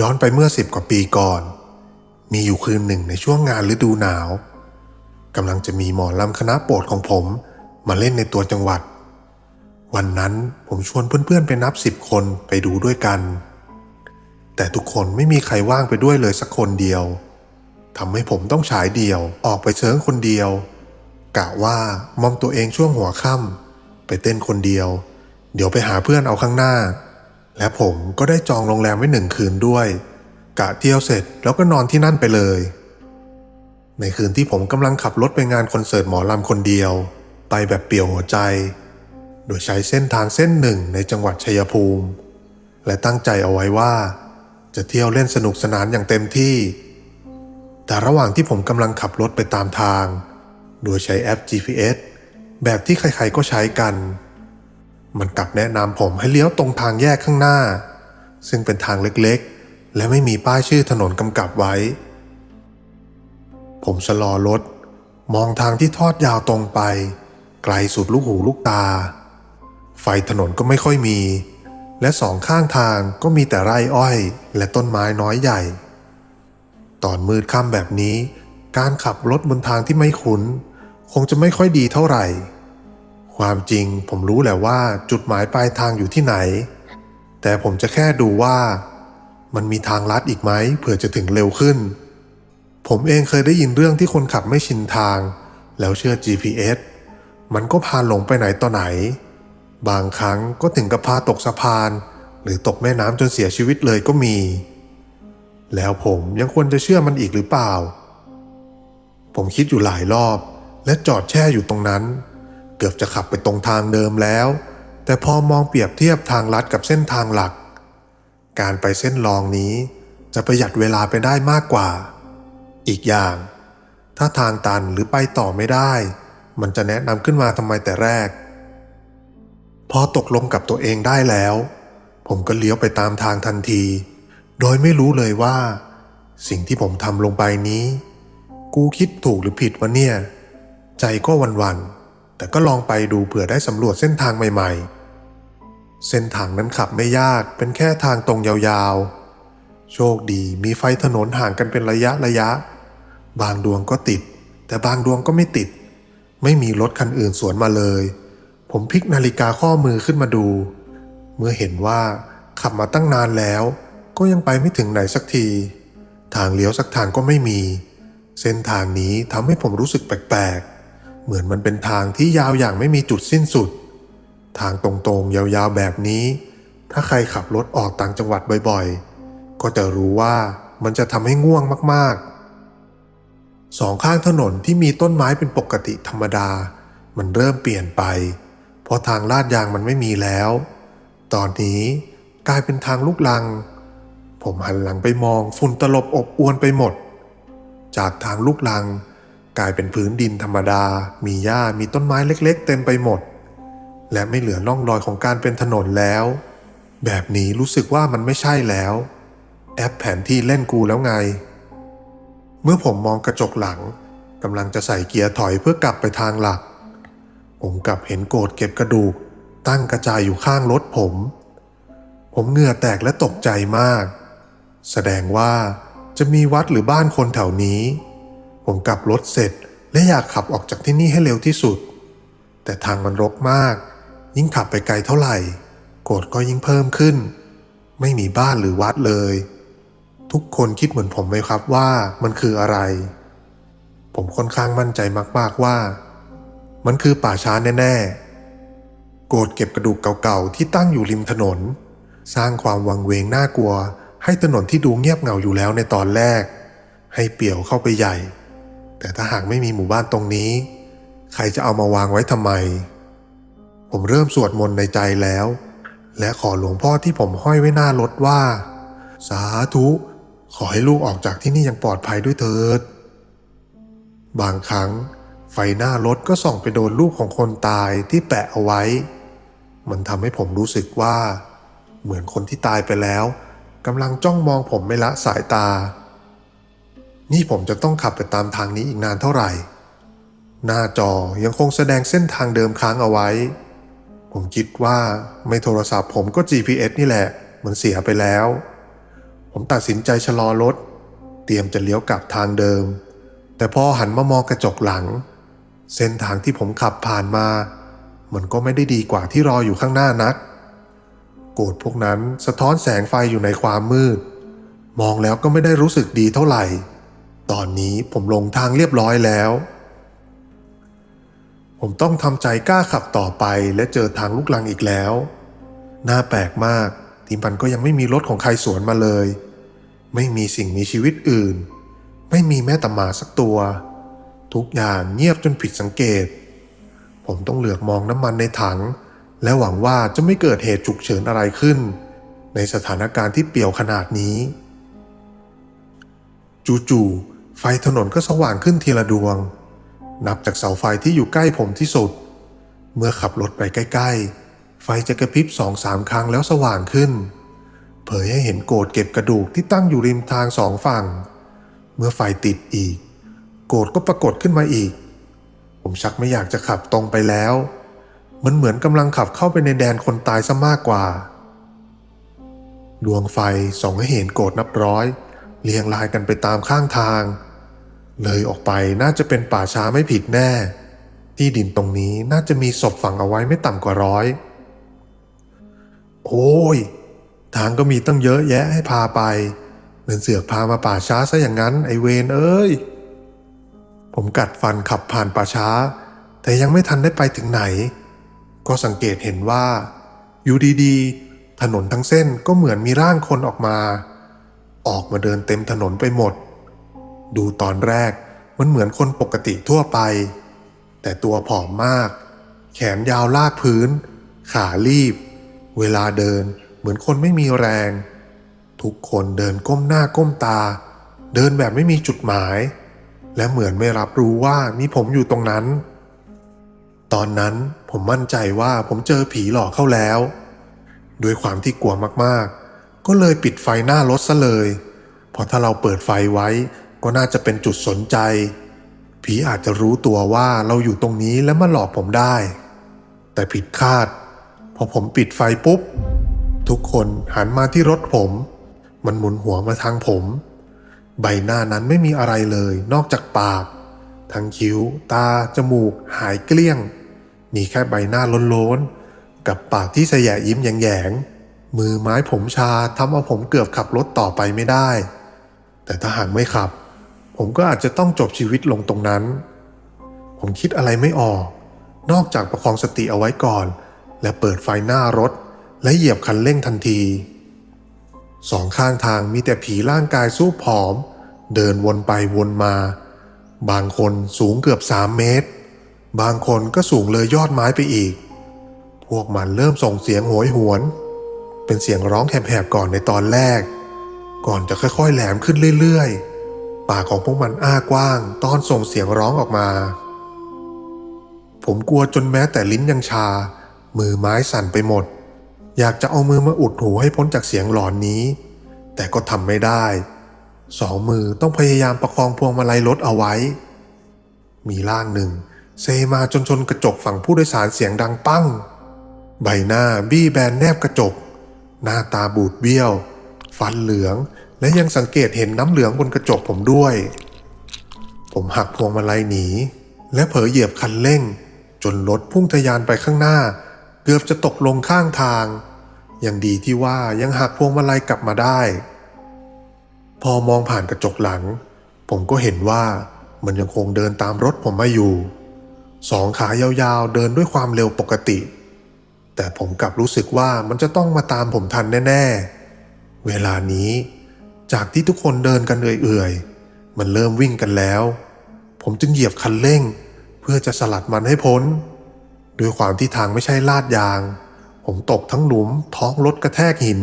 ย้อนไปเมื่อสิบกว่าปีก่อน มีอยู่คืนหนึ่งในช่วงงานฤดูหนาวกำลังจะมีหมอลำคณะโปรดของผมมาเล่นในตัวจังหวัด วันนั้นผมชวนเพื่อนๆไปนับสิบคนไปดูด้วยกัน แต่ทุกคนไม่มีใครว่างไปด้วยเลยสักคนเดียวทำให้ผมต้องฉายเดี่ยวออกไปเชิงคนเดียว กะว่ามอมตัวเองช่วงหัวค่ำไปเต้นคนเดียว เดี๋ยวไปหาเพื่อนเอาข้างหน้า และผมก็ได้จองโรงแรมไว้หนึ่งคืนด้วย กะเที่ยวเสร็จแล้วก็นอนที่นั่นไปเลย ในคืนที่ผมกำลังขับรถไปงานคอนเสิร์ตหมอลำคนเดียว ไปแบบเปี่ยวหัวใจ โดยใช้เส้นทางเส้นหนึ่งในจังหวัดชัยภูมิ และตั้งใจเอาไว้ว่า จะเที่ยวเล่นสนุกสนานอย่างเต็มที่ แต่ระหว่างที่ผมกำลังขับรถไปตามทาง โดยใช้แอป GPS แบบที่ใครๆก็ใช้กัน มันกลับแนะนำผมให้เลี้ยวตรงทางแยกข้างหน้า ซึ่งเป็นทางเล็กๆ และไม่มีป้ายชื่อถนนกำกับไว้ ผมชะลอรถ มองทางที่ทอดยาวตรงไป ไกลสุดลูกหูลูกตา ไฟถนนก็ไม่ค่อยมี และสองข้างทางก็มีแต่ไร่อ้อยและต้นไม้น้อยใหญ่ ตอนมืดค่ำแบบนี้ การขับรถบนทางที่ไม่คุ้น คงจะไม่ค่อยดีเท่าไหร่ ความจริงผมรู้แหละว่าจุดหมายปลายทางอยู่ที่ไหน แต่ผมจะแค่ดูว่ามันมีทางลัดอีกไหมเผื่อจะถึงเร็วขึ้น ผมเองเคยได้ยินเรื่องที่คนขับไม่ชินทาง แล้วเชื่อ GPS มันก็พาหลงไปไหนต่อไหน บางครั้งก็ถึงกับพาตกสะพาน หรือตกแม่น้ำจนเสียชีวิตเลยก็มี แล้วผมยังควรจะเชื่อมันอีกหรือเปล่า ผมคิดอยู่หลายรอบและจอดแช่อยู่ตรงนั้น เกือบจะขับไปตรงทางเดิมแล้ว แต่พอมองเปรียบเทียบทางลัดกับเส้นทางหลัก การไปเส้นรองนี้จะประหยัดเวลาไปได้มากกว่า อีกอย่าง ถ้าทางตันหรือไปต่อไม่ได้ มันจะแนะนำขึ้นมาทำไมแต่แรก พอตกลงกับตัวเองได้แล้ว ผมก็เลี้ยวไปตามทางทันที โดยไม่รู้เลยว่า สิ่งที่ผมทำลงไปนี้ กูคิดถูกหรือผิดวะเนี่ย ใจก็วันๆ แต่ก็ลองไปดูเผื่อได้สำรวจเส้นทางใหม่ๆ เส้นทางนั้นขับไม่ยากเป็นแค่ทางตรงยาวๆ โชคดีมีไฟถนนห่างกันเป็นระยะระยะ บางดวงก็ติด แต่บางดวงก็ไม่ติด ไม่มีรถคันอื่นสวนมาเลย ผมพลิกนาฬิกาข้อมือขึ้นมาดู เมื่อเห็นว่าขับมาตั้งนานแล้ว ก็ยังไปไม่ถึงไหนสักที ทางเลี้ยวสักทางก็ไม่มี เส้นทางนี้ทำให้ผมรู้สึกแปลกๆ เหมือนมันเป็นทางที่ยาวอย่างไม่มีจุดสิ้นสุด ทางตรงๆ ยาวๆแบบนี้ ถ้าใครขับรถออกต่างจังหวัดบ่อยๆ ก็จะรู้ว่ามันจะทำให้ง่วงมากๆ สองข้างถนนที่มีต้นไม้เป็นปกติธรรมดา มันเริ่มเปลี่ยนไป เพราะทางลาดยางมันไม่มีแล้ว ตอนนี้กลายเป็นทางลูกลัง ผมหันหลังไปมองฝุ่นตลบอบอวนไปหมด จากทางลูกลัง กลายเป็นพื้นดินธรรมดา มีหญ้ามีต้นไม้เล็ก ๆ เต็มไปหมด และไม่เหลือร่องรอยของการเป็นถนนแล้ว แบบนี้รู้สึกว่ามันไม่ใช่แล้ว แอปแผนที่เล่นกูแล้วไง เมื่อผมมองกระจกหลังกำลังจะใส่เกียร์ถอยเพื่อกลับไปทางหลัก ผมกลับเห็นโกรธเก็บกระดูก ตั้งกระจายอยู่ข้างรถผม ผมเหงื่อแตกและตกใจมาก แสดงว่าจะมีวัดหรือบ้านคนแถวนี้ ผมกลับรถเสร็จและอยากขับออกจากที่นี่ให้เร็วที่สุด แต่ทางมันรกมาก ยิ่งขับไปไกลเท่าไหร่ โกรธก็ยิ่งเพิ่มขึ้น ไม่มีบ้านหรือวัดเลย ทุกคนคิดเหมือนผมไหมครับว่ามันคืออะไร ผมค่อนข้างมั่นใจมาก ๆว่า มันคือป่าช้าแน่ ๆ โกรธเก็บกระดูกเก่าๆที่ตั้งอยู่ริมถนน สร้างความวังเวงน่ากลัว ให้ถนนที่ดูเงียบเหงาอยู่แล้วในตอนแรก ให้เปี่ยวเข้าไปใหญ่ แต่ถ้าหากไม่มีหมู่บ้านตรงนี้ ใครจะเอามาวางไว้ทำไม ผมเริ่มสวดมนต์ในใจแล้ว และขอหลวงพ่อที่ผมห้อยไว้หน้ารถว่า สาธุ ขอให้ลูกออกจากที่นี่อย่างปลอดภัยด้วยเถิด บางครั้ง ไฟหน้ารถก็ส่องไปโดนรูปของคนตายที่แปะเอาไว้ มันทำให้ผมรู้สึกว่า เหมือนคนที่ตายไปแล้วกำลังจ้องมองผมไม่ละสายตา นี่ผมจะต้องขับไปตามทางนี้อีกนานเท่าไหร่ หน้าจอยังคงแสดงเส้นทางเดิมค้างเอาไว้ ผมคิดว่าไม่โทรศัพท์ผมก็ GPS นี่แหละ มันเสียไปแล้วผผมตัดสินใจชะลอรถ เตรียมจะเลี้ยวกลับทางเดิม แต่พอหันมามองกระจกหลัง เส้นทางที่ผมขับผ่านมา มันก็ไม่ได้ดีกว่าที่รออยู่ข้างหน้านัก โกรธพวกนั้นสะท้อนแสงไฟอยู่ในความมืด มองแล้วก็ไม่ได้รู้สึกดีเท่าไหร่ ตอนนี้ผมลงทางเรียบร้อยแล้ว ผมต้องทำใจกล้าขับต่อไปและเจอทางลูกลังอีกแล้ว น่าแปลกมากที่มันก็ยังไม่มีรถของใครสวนมาเลย ไม่มีสิ่งมีชีวิตอื่น ไม่มีแม้แต่หมาสักตัว ทุกอย่างเงียบจนผิดสังเกต ผมต้องเหลือกมองน้ำมันในถัง และหวังว่าจะไม่เกิดเหตุฉุกเฉินอะไรขึ้น ในสถานการณ์ที่เปี่ยวขนาดนี้ จู่ๆ ไฟถนนก็สว่างขึ้นทีละดวง นับจากเสาไฟที่อยู่ใกล้ผมที่สุด เมื่อขับรถไปใกล้ ๆ ไฟจะกระพริบสองสามครั้งแล้วสว่างขึ้น เผยให้เห็นโกดเก็บกระดูกที่ตั้งอยู่ริมทางสองฝั่ง เมื่อไฟติดอีก โกดก็ปรากฏขึ้นมาอีก ผมชักไม่อยากจะขับตรงไปแล้ว มันเหมือนกำลังขับเข้าไปในแดนคนตายซะมากกว่า ดวงไฟส่องให้เห็นโกดนับร้อยเรียงรายกันไปตามข้างทาง เลยออกไปน่าจะเป็นป่าช้าไม่ผิดแน่ ที่ดินตรงนี้น่าจะมีศพฝังเอาไว้ไม่ต่ำกว่าร้อย โอ้ย ทางก็มีตั้งเยอะแยะให้พาไปเดินเสือกพามาป่าช้าซะอย่างนั้น ไอเวนเอ้ย ผมกัดฟันขับผ่านป่าช้า แต่ยังไม่ทันได้ไปถึงไหน ก็สังเกตเห็นว่า อยู่ดีๆ ถนนทั้งเส้นก็เหมือนมีร่างคนออกมา ออกมาเดินเต็มถนนไปหมด ดูตอนแรกมันเหมือนคนปกติทั่วไป แต่ตัวผอมมาก แขนยาวลากพื้น ขาลีบ เวลาเดินเหมือนคนไม่มีแรง ทุกคนเดินก้มหน้าก้มตา เดินแบบไม่มีจุดหมาย และเหมือนไม่รับรู้ว่ามีผมอยู่ตรงนั้น ตอนนั้นผมมั่นใจว่าผมเจอผีหลอกเข้าแล้วด้วยความที่กลัวมากๆ ก็เลยปิดไฟหน้ารถซะเลย เพราะถ้าเราเปิดไฟไว้ ก็น่าจะเป็นจุดสนใจ ผีอาจจะรู้ตัวว่าเราอยู่ตรงนี้และมาหลอกผมได้ แต่ผิดคาด พอผมปิดไฟปุ๊บ ทุกคนหันมาที่รถผม มันหมุนหัวมาทางผม ใบหน้านั้นไม่มีอะไรเลย นอกจากปาก ทั้งคิ้ว ตา จมูก หายเกลี้ยง มีแค่ใบหน้าล้นๆ กับปากที่แสยะยิ้มแยงๆ มือไม้ผมชาทำเอาผมเกือบขับรถต่อไปไม่ได้แต่ถ้าหากไม่ขับ ผมก็อาจจะต้องจบชีวิตลงตรงนั้น ผมคิดอะไรไม่ออก นอกจากประคองสติเอาไว้ก่อน และเปิดไฟหน้ารถ และเหยียบคันเร่งทันทีสองข้างทางมีแต่ผีร่างกายสู้ผอม เดินวนไปวนมา บางคนสูงเกือบสามเมตร บางคนก็สูงเลยยอดไม้ไปอีก พวกมันเริ่มส่งเสียงโหยหวน เป็นเสียงร้องแหบๆก่อนในตอนแรก ก่อนจะค่อยๆแหลมขึ้นเรื่อยๆ ปากของพวกมันอ้ากว้าง ตอนส่งเสียงร้องออกมา ผมกลัวจนแม้แต่ลิ้นยังชา มือไม้สั่นไปหมด อยากจะเอามือมาอุดหูให้พ้นจากเสียงหลอนนี้ แต่ก็ทำไม่ได้ สองมือต้องพยายามประคองพวงมาลัยรถเอาไว้ มีร่างหนึ่งเซมาจนชนกระจกฝั่งผู้โดยสารเสียงดังปั้ง ใบหน้าบี้แบนแนบกระจก หน้าตาบูดเบี้ยว ฟันเหลือง และยังสังเกตเห็นน้ำเหลืองบนกระจกผมด้วย ผมหักพวงมาลัยหนี และเผลอเหยียบคันเร่ง จนรถพุ่งทะยานไปข้างหน้า เกือบจะตกลงข้างทาง ยังดีที่ว่ายังหักพวงมาลัยกลับมาได้ พอมองผ่านกระจกหลัง ผมก็เห็นว่ามันยังคงเดินตามรถผมมาอยู่ สองขายาวๆเดินด้วยความเร็วปกติ แต่ผมกลับรู้สึกว่ามันจะต้องมาตามผมทันแน่ ๆ เวลานี้ จากที่ทุกคนเดินกันเอื่อยๆ มันเริ่มวิ่งกันแล้ว ผมจึงเหยียบคันเร่ง เพื่อจะสลัดมันให้พ้น ด้วยความที่ทางไม่ใช่ลาดยาง ผมตกทั้งหลุมท้องรถกระแทกหิน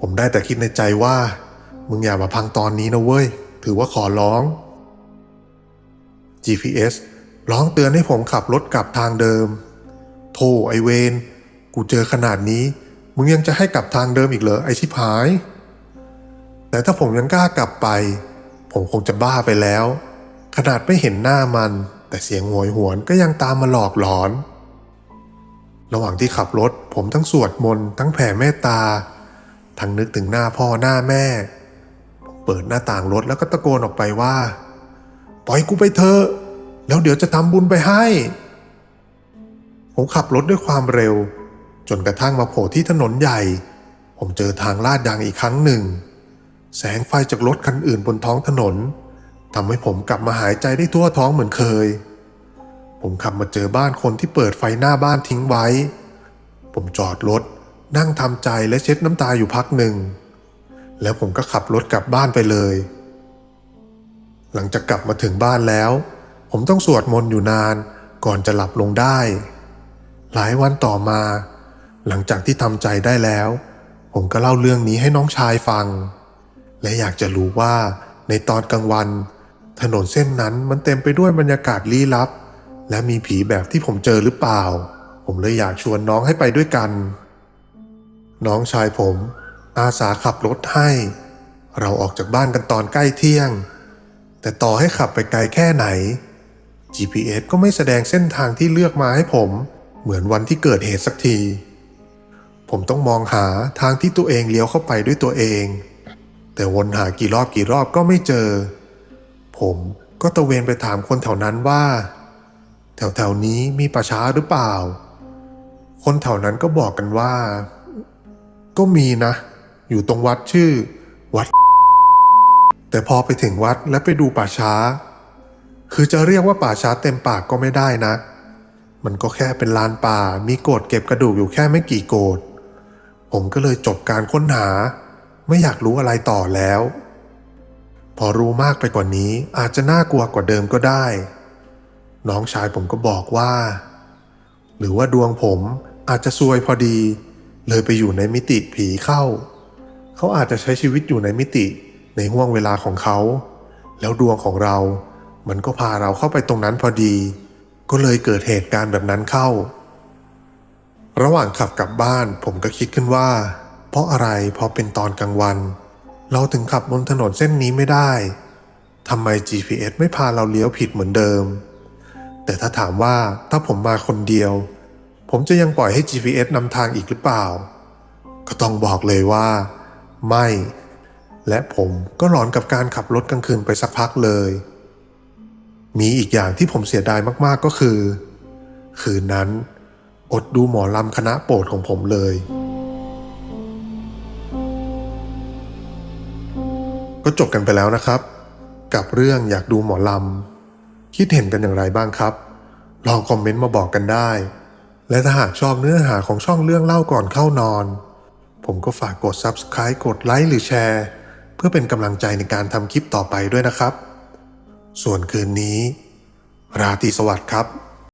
ผมได้แต่คิดในใจว่า มึงอย่ามาพังตอนนี้นะเว้ย ถือว่าขอร้อง GPS ร้องเตือนให้ผมขับรถกลับทางเดิม โธ่ไอเวน กูเจอขนาดนี้ มึงยังจะให้กลับทางเดิมอีกเหรอไอชิบหาย แต่ถ้าผมยังกล้ากลับไป ผมคงจะบ้าไปแล้ว ขนาดไม่เห็นหน้ามัน แต่เสียงโหวยหวนก็ยังตามมาหลอกหลอน ระหว่างที่ขับรถ ผมทั้งสวดมนต์ทั้งแผ่เมตตา ทั้งนึกถึงหน้าพ่อหน้าแม่ เปิดหน้าต่างรถแล้วก็ตะโกนออกไปว่า ปล่อยกูไปเถอะ แล้วเดี๋ยวจะทำบุญไปให้ ผมขับรถด้วยความเร็ว จนกระทั่งมาโผล่ที่ถนนใหญ่ ผมเจอทางลาดยางอีกครั้งหนึ่ง แสงไฟจากรถคันอื่นบนท้องถนนทำให้ผมกลับมาหายใจได้ทั่วท้องเหมือนเคย ผมขับมาเจอบ้านคนที่เปิดไฟหน้าบ้านทิ้งไว้ ผมจอดรถนั่งทำใจและเช็ดน้ำตาอยู่พักหนึ่ง แล้วผมก็ขับรถกลับบ้านไปเลย หลังจากกลับมาถึงบ้านแล้ว ผมต้องสวดมนต์อยู่นานก่อนจะหลับลงได้ หลายวันต่อมา หลังจากที่ทำใจได้แล้ว ผมก็เล่าเรื่องนี้ให้น้องชายฟัง และอยากจะรู้ว่าในตอนกลางวัน ถนนเส้นนั้นมันเต็มไปด้วยบรรยากาศลี้ลับ และมีผีแบบที่ผมเจอหรือเปล่า ผมเลยอยากชวนน้องให้ไปด้วยกัน น้องชายผมอาสาขับรถให้ เราออกจากบ้านกันตอนใกล้เที่ยง แต่ต่อให้ขับไปไกลแค่ไหน GPS ก็ไม่แสดงเส้นทางที่เลือกมาให้ผม เหมือนวันที่เกิดเหตุสักที ผมต้องมองหาทางที่ตัวเองเลี้ยวเข้าไปด้วยตัวเอง แต่วนหากี่รอบกี่รอบก็ไม่เจอ ผมก็ตะเวนไปถามคนแถวนั้นว่า แถวๆนี้มีป่าช้าหรือเปล่า คนแถวนั้นก็บอกกันว่า ก็มีนะ อยู่ตรงวัดชื่อ วัด แต่พอไปถึงวัดและไปดูป่าช้า คือจะเรียกว่าป่าช้าเต็มปากก็ไม่ได้นะมันก็แค่เป็นลานป่ามีโกดเก็บกระดูกอยู่แค่ไม่กี่โกดผมก็เลยจบการค้นหา ไม่อยากรู้อะไรต่อแล้ว พอรู้มากไปกว่านี้อาจจะน่ากลัวกว่าเดิมก็ได้ น้องชายผมก็บอกว่า หรือว่าดวงผมอาจจะซวยพอดี เลยไปอยู่ในมิติผีเข้า เขาอาจจะใช้ชีวิตอยู่ในมิติในห่วงเวลาของเขา แล้วดวงของเรา มันก็พาเราเข้าไปตรงนั้นพอดี ก็เลยเกิดเหตุการณ์แบบนั้นเข้า ระหว่างขับกลับบ้านผมก็คิดขึ้นว่า เพราะอะไรพอเป็นตอนกลางวัน เราถึงขับบนถนนเส้นนี้ไม่ได้ทำไม GPS ไม่พาเราเลี้ยวผิดเหมือนเดิม แต่ถ้าถามว่าถ้าผมมาคนเดียว ผมจะยังปล่อยให้ GPS นำทางอีกหรือเปล่า ก็ต้องบอกเลยว่า ไม่ และผมก็หลอนกับการขับรถกลางคืนไปสักพักเลย มีอีกอย่างที่ผมเสียดายมากๆก็คือ คืนนั้น อดดูหมอลำคณะโปรดของผมเลย ก็จบกันไปแล้วนะครับ กับเรื่องอยากดูหมอลำ คิดเห็นกันอย่างไรบ้างครับ ลองคอมเมนต์มาบอกกันได้ และถ้าหากชอบเนื้อหาของช่องเรื่องเล่าก่อนเข้านอน ผมก็ฝากกด Subscribe กดไลค์หรือแชร์ เพื่อเป็นกำลังใจในการทำคลิปต่อไปด้วยนะครับ ส่วนคืนนี้ ราตรีสวัสดิ์ครับ